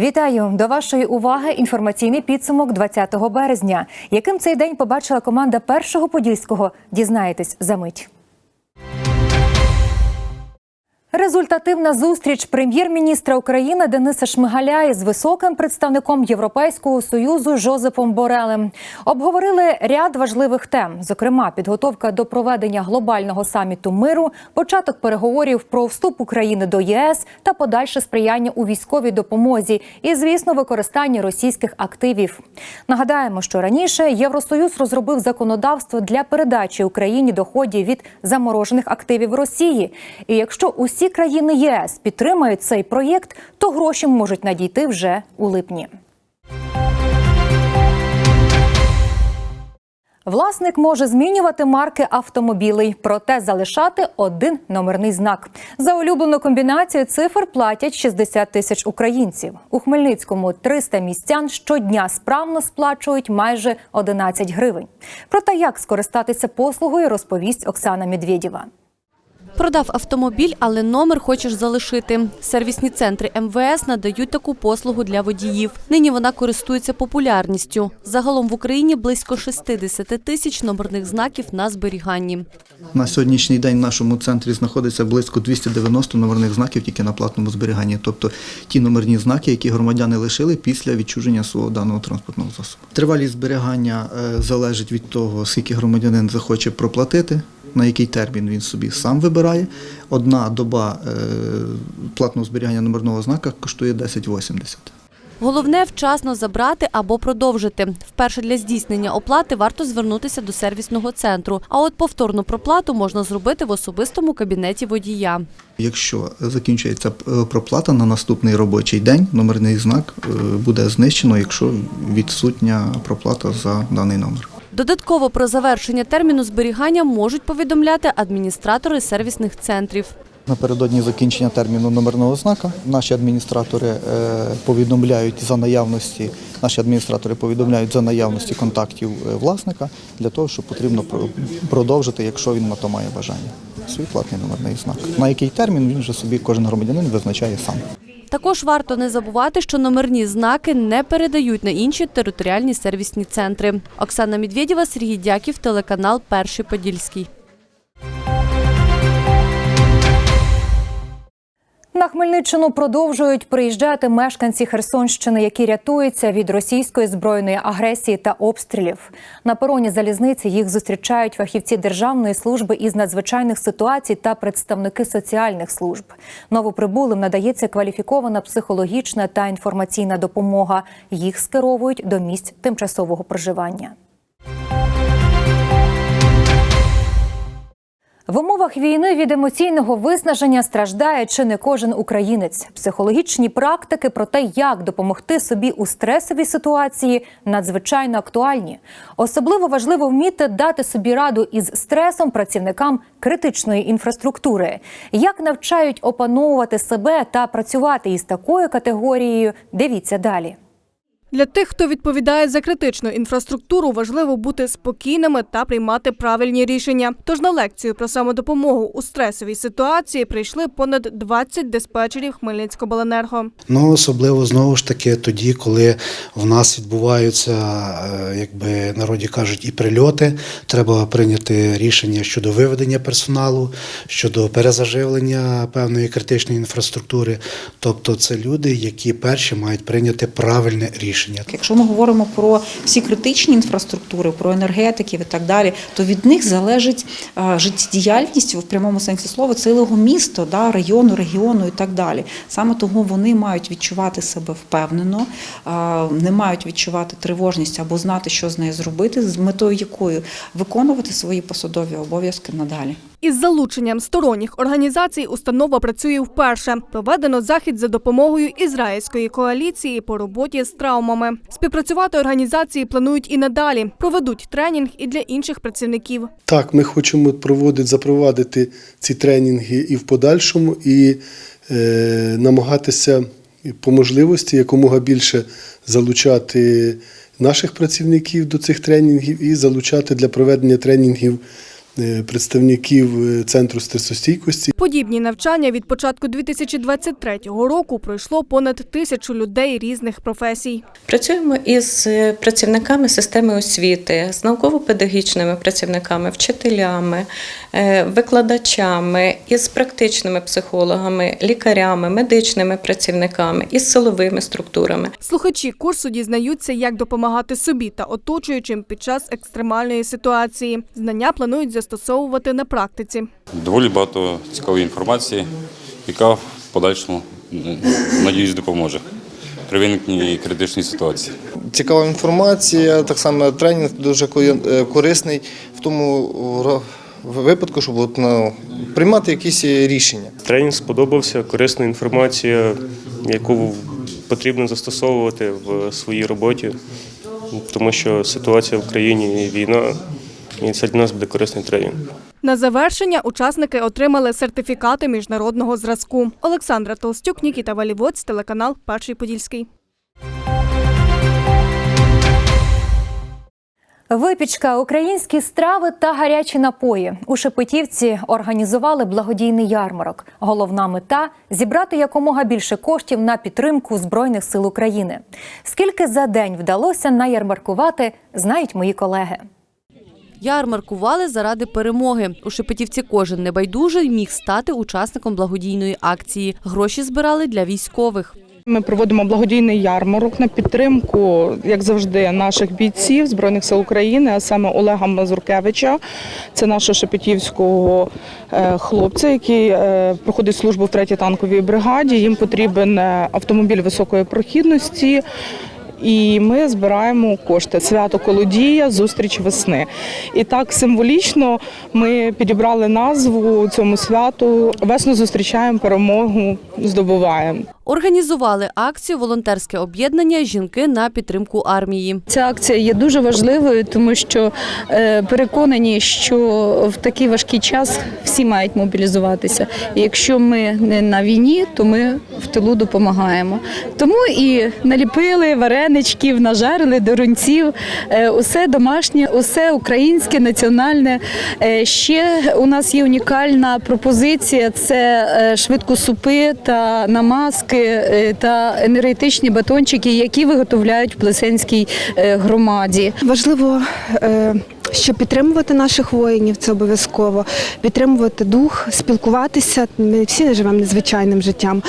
Вітаю до вашої уваги. Інформаційний підсумок 20 березня. Яким цей день побачила команда першого подільського? Дізнаєтесь за мить. Результативна зустріч прем'єр-міністра України Дениса Шмигаля із високим представником Європейського союзу Жозепом Борелем обговорили ряд важливих тем, зокрема підготовка до проведення глобального саміту миру, початок переговорів про вступ України до ЄС та подальше сприяння у військовій допомозі і, звісно, використання російських активів. Нагадаємо, що раніше Євросоюз розробив законодавство для передачі Україні доходів від заморожених активів Росії. І якщо усі країни ЄС підтримають цей проєкт, то гроші можуть надійти вже у липні. Власник може змінювати марки автомобілей, проте залишати один номерний знак. За улюблену комбінацію цифр платять 60 тисяч українців. У Хмельницькому 300 містян щодня справно сплачують майже 11 гривень. Про те, як скористатися послугою, розповість Оксана Медведєва. Продав автомобіль, але номер хочеш залишити. Сервісні центри МВС надають таку послугу для водіїв. Нині вона користується популярністю. Загалом в Україні близько 60 тисяч номерних знаків на зберіганні. На сьогоднішній день в нашому центрі знаходиться близько 290 номерних знаків тільки на платному зберіганні, тобто ті номерні знаки, які громадяни лишили після відчуження свого даного транспортного засобу. Тривалість зберігання е, залежить від того, скільки громадянин захоче проплатити, на який термін він собі сам вибирає. Одна доба е, платного зберігання номерного знака коштує 10,80. Головне вчасно забрати або продовжити. Вперше для здійснення оплати варто звернутися до сервісного центру. А от повторну проплату можна зробити в особистому кабінеті водія. Якщо закінчується е, проплата на наступний робочий день, номерний знак е, буде знищено, якщо відсутня проплата за даний номер. Додатково про завершення терміну зберігання можуть повідомляти адміністратори сервісних центрів. Напередодні закінчення терміну номерного знака наші адміністратори е, повідомляють за наявності, наші адміністратори повідомляють за наявності контактів е, власника для того, що потрібно про- продовжити, якщо він на то має бажання. Свій платний номерний знак. На який термін він вже собі кожен громадянин визначає сам. Також варто не забувати, що номерні знаки не передають на інші територіальні сервісні центри. Оксана Медведєва, Сергій Дяків, телеканал Перший Подільський. На Хмельниччину продовжують приїжджати мешканці Херсонщини, які рятуються від російської збройної агресії та обстрілів. На пероні залізниці їх зустрічають фахівці Державної служби із надзвичайних ситуацій та представники соціальних служб. Новоприбулим надається кваліфікована психологічна та інформаційна допомога. Їх скеровують до місць тимчасового проживання. В умовах війни від емоційного виснаження страждає чи не кожен українець. Психологічні практики про те, як допомогти собі у стресовій ситуації, надзвичайно актуальні. Особливо важливо вміти дати собі раду із стресом працівникам критичної інфраструктури. Як навчають опановувати себе та працювати із такою категорією, дивіться далі. Для тих, хто відповідає за критичну інфраструктуру, важливо бути спокійними та приймати правильні рішення. Тож на лекцію про самодопомогу у стресовій ситуації прийшли понад 20 диспетчерів Хмельницькобленерго. Ну, особливо знову ж таки тоді, коли в нас відбуваються, е, як би народі кажуть, і прильоти. Треба прийняти рішення щодо виведення персоналу, щодо перезаживлення певної критичної інфраструктури. Тобто, це люди, які перші мають прийняти правильне рішення. Якщо ми говоримо про всі критичні інфраструктури, про енергетиків і так далі, то від них залежить життєдіяльність в прямому сенсі слова цілого міста, да, району, регіону і так далі. Саме тому вони мають відчувати себе впевнено, не мають відчувати тривожність або знати, що з нею зробити, з метою якої виконувати свої посадові обов'язки надалі. Із залученням сторонніх організацій установа працює вперше. Проведено захід за допомогою ізраїльської коаліції по роботі з травмами. Співпрацювати організації планують і надалі. Проведуть тренінг і для інших працівників. Так, ми хочемо проводити, запровадити ці тренінги і в подальшому, і е, намагатися по можливості якомога більше залучати наших працівників до цих тренінгів і залучати для проведення тренінгів представників е, центру стресостійкості. Подібні навчання від початку 2023 року пройшло понад тисячу людей різних професій. Працюємо із е, працівниками системи освіти, з науково-педагогічними працівниками, вчителями, е, викладачами, із практичними психологами, лікарями, медичними працівниками, із силовими структурами. Слухачі курсу дізнаються, як допомагати собі та оточуючим під час екстремальної ситуації. Знання планують застосовувати на практиці. Доволі багато цікавої інформації, яка в подальшому, надіюсь, допоможе при виникненні критичної ситуації. Цікава інформація, так само тренінг дуже е, корисний в тому випадку, щоб от, ну, приймати якісь рішення. Тренінг сподобався, корисна інформація, яку потрібно застосовувати в своїй роботі, тому що ситуація в країні війна, і це для нас буде корисний тренінг. На завершення учасники отримали сертифікати міжнародного зразку. Олександра Толстюк, Нікіта Валівоць, телеканал Перший Подільський. Випічка, українські страви та гарячі напої у Шепетівці організували благодійний ярмарок. Головна мета зібрати якомога більше коштів на підтримку збройних сил України. Скільки за день вдалося наярмаркувати, знають мої колеги. Ярмаркували заради перемоги. У Шепетівці кожен небайдужий міг стати учасником благодійної акції. Гроші збирали для військових. Ми проводимо благодійний ярмарок на підтримку, як завжди, наших бійців збройних сил України, а саме Олега Мазуркевича. Це нашого шепетівського е, хлопця, який е, проходить службу в 3-й танковій бригаді. Їм потрібен е, автомобіль високої прохідності. І ми збираємо кошти. Свято Колодія, зустріч весни. І так символічно ми підібрали назву цьому святу. Весну зустрічаємо, перемогу здобуваємо. Організували акцію волонтерське об'єднання Жінки на підтримку армії. Ця акція є дуже важливою, тому що е, переконані, що в такий важкий час всі мають мобілізуватися. І якщо ми не на війні, то ми в тилу допомагаємо. Тому і наліпили вареничків, нажарили дорунців, е, усе домашнє, усе українське, національне. Е, Ще у нас є унікальна пропозиція: це е, швидкосупи та намазки е, та енергетичні батончики, які виготовляють в Плесенській е, громаді. Важливо, е, що підтримувати наших воїнів це обов'язково, підтримувати дух, спілкуватися. Ми всі не живемо незвичайним життям.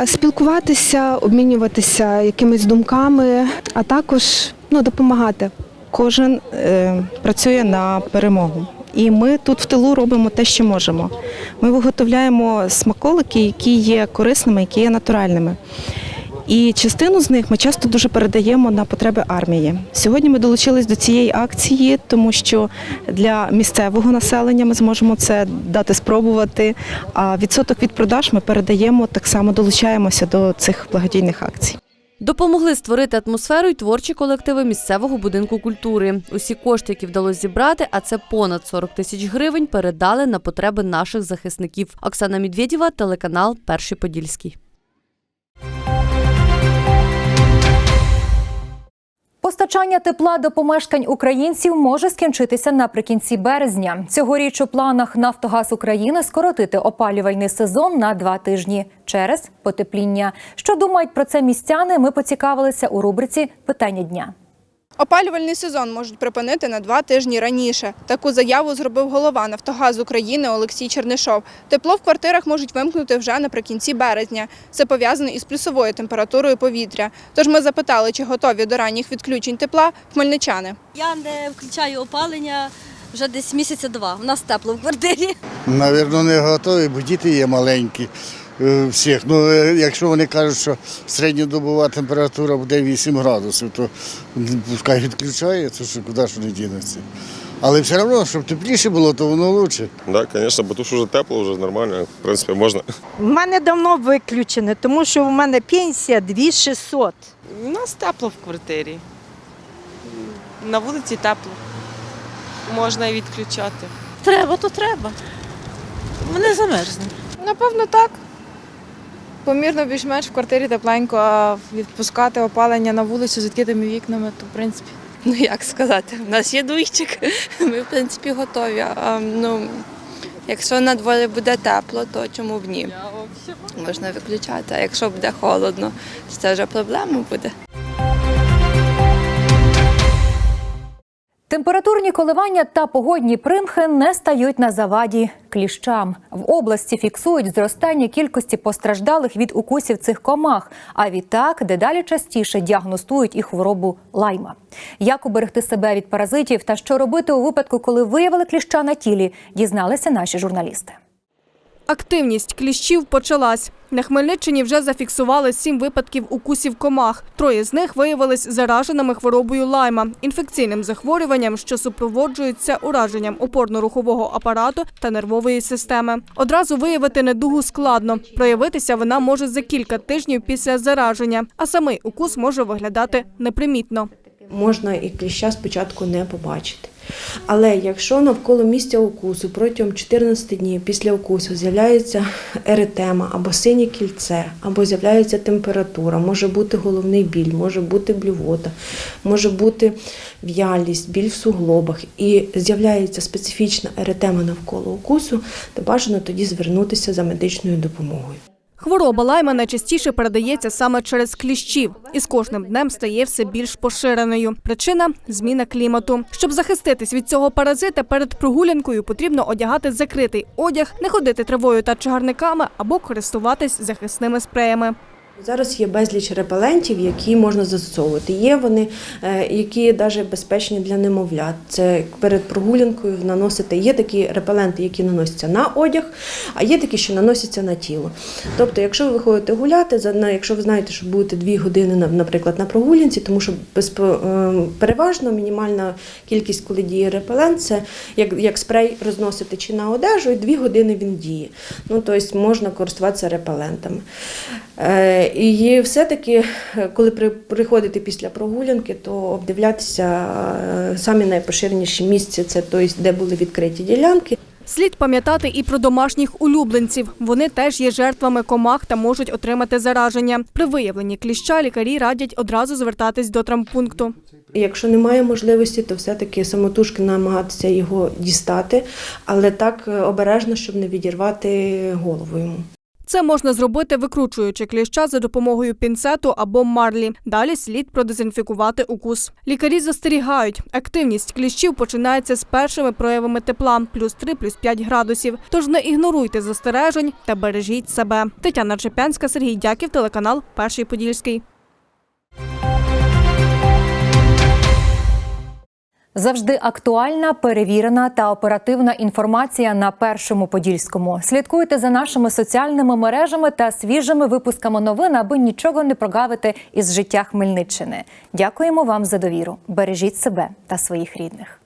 А Спілкуватися, обмінюватися якимись думками, а також ну, допомагати. Кожен е, працює на перемогу. І ми тут в тилу робимо те, що можемо. Ми виготовляємо смаколики, які є корисними, які є натуральними. І частину з них ми часто дуже передаємо на потреби армії. Сьогодні ми долучились до цієї акції, тому що для місцевого населення ми зможемо це дати спробувати. А відсоток від продаж ми передаємо так само, долучаємося до цих благодійних акцій. Допомогли створити атмосферу й творчі колективи місцевого будинку культури. Усі кошти, які вдалося зібрати, а це понад 40 тисяч гривень, передали на потреби наших захисників. Оксана Медведєва, телеканал Перший Подільський. Постачання тепла до помешкань українців може скінчитися наприкінці березня. Цьогоріч у планах Нафтогаз України скоротити опалювальний сезон на два тижні через потепління. Що думають про це містяни? Ми поцікавилися у рубриці Питання дня. Опалювальний сезон можуть припинити на два тижні раніше. Таку заяву зробив голова Нафтогаз України Олексій Чернишов. Тепло в квартирах можуть вимкнути вже наприкінці березня. Це пов'язано із плюсовою температурою повітря. Тож ми запитали, чи готові до ранніх відключень тепла хмельничани. Я не включаю опалення вже десь місяця два. У нас тепло в квартирі. Навірно, не готові, бо діти є маленькі. Е, Всіх. Ну, е, якщо вони кажуть, що середньодобова температура буде 8 градусів, то пускай відключає, то що куди ж вони дінуться. Але все одно, щоб тепліше було, то воно краще. Так, звісно, бо тут вже тепло, вже нормально, в принципі, можна. У мене давно виключене, тому що в мене пенсія 2600. У нас тепло в квартирі. На вулиці тепло. Можна і відключати. Треба, то треба. Мене замерзне. Напевно, так. Помірно більш-менш в квартирі тепленько, а відпускати опалення на вулицю з відкритими вікнами, то в принципі Ну як сказати, в нас є дуйчик, ми в принципі готові. А, ну, якщо на дворі буде тепло, то чому б ні? Можна виключати. А якщо буде холодно, то це вже проблема буде. Температурні коливання та погодні примхи не стають на заваді кліщам. В області фіксують зростання кількості постраждалих від укусів цих комах. А відтак дедалі частіше діагностують і хворобу лайма. Як уберегти себе від паразитів та що робити у випадку, коли виявили кліща на тілі, дізналися наші журналісти. Активність кліщів почалась. На Хмельниччині вже зафіксували сім випадків укусів комах. Троє з них виявились зараженими хворобою лайма, інфекційним захворюванням, що супроводжується ураженням опорно-рухового апарату та нервової системи. Одразу виявити недугу складно. Проявитися вона може за кілька тижнів після зараження, а самий укус може виглядати непримітно. можна і кліща спочатку не побачити. Але якщо навколо місця укусу протягом 14 днів після укусу з'являється еретема або синє кільце, або з'являється температура, може бути головний біль, може бути блювота, може бути в'ялість, біль в суглобах і з'являється специфічна еретема навколо укусу, то бажано тоді звернутися за медичною допомогою. Хвороба лайма найчастіше передається саме через кліщів і з кожним днем стає все більш поширеною. Причина зміна клімату. Щоб захиститись від цього паразита, перед прогулянкою потрібно одягати закритий одяг, не ходити травою та чагарниками або користуватись захисними спреями. Зараз є безліч репелентів, які можна застосовувати. Є вони, е, які навіть безпечні для немовлят. Це перед прогулянкою наносити. Є такі репеленти, які наносяться на одяг, а є такі, що наносяться на тіло. Тобто, якщо ви виходите гуляти, якщо ви знаєте, що будете дві години, наприклад, на прогулянці, тому що е, переважно мінімальна кількість, коли діє репелент, це як, як спрей розносити чи на одежу, і дві години він діє. Ну, тобто можна користуватися репелентами. І все-таки, е, коли при- приходите після прогулянки, то обдивлятися е, самі найпоширеніші місця, це тобто, де були відкриті ділянки. Слід пам'ятати і про домашніх улюбленців. Вони теж є жертвами комах та можуть отримати зараження. При виявленні кліща лікарі радять одразу звертатись до травмпункту. Якщо немає можливості, то все-таки самотужки намагатися його дістати, але так е, обережно, щоб не відірвати голову йому. Це можна зробити, викручуючи кліща за допомогою пінцету або марлі. Далі слід продезінфікувати укус. Лікарі застерігають, активність кліщів починається з першими проявами тепла плюс 3, плюс 5 градусів. Тож не ігноруйте застережень та бережіть себе. Тетяна Чепянська, Сергій Дяків, телеканал Перший Подільський. Завжди актуальна, перевірена та оперативна інформація на першому подільському. Слідкуйте за нашими соціальними мережами та свіжими випусками новин, аби нічого не прогавити із життя Хмельниччини. Дякуємо вам за довіру. Бережіть себе та своїх рідних.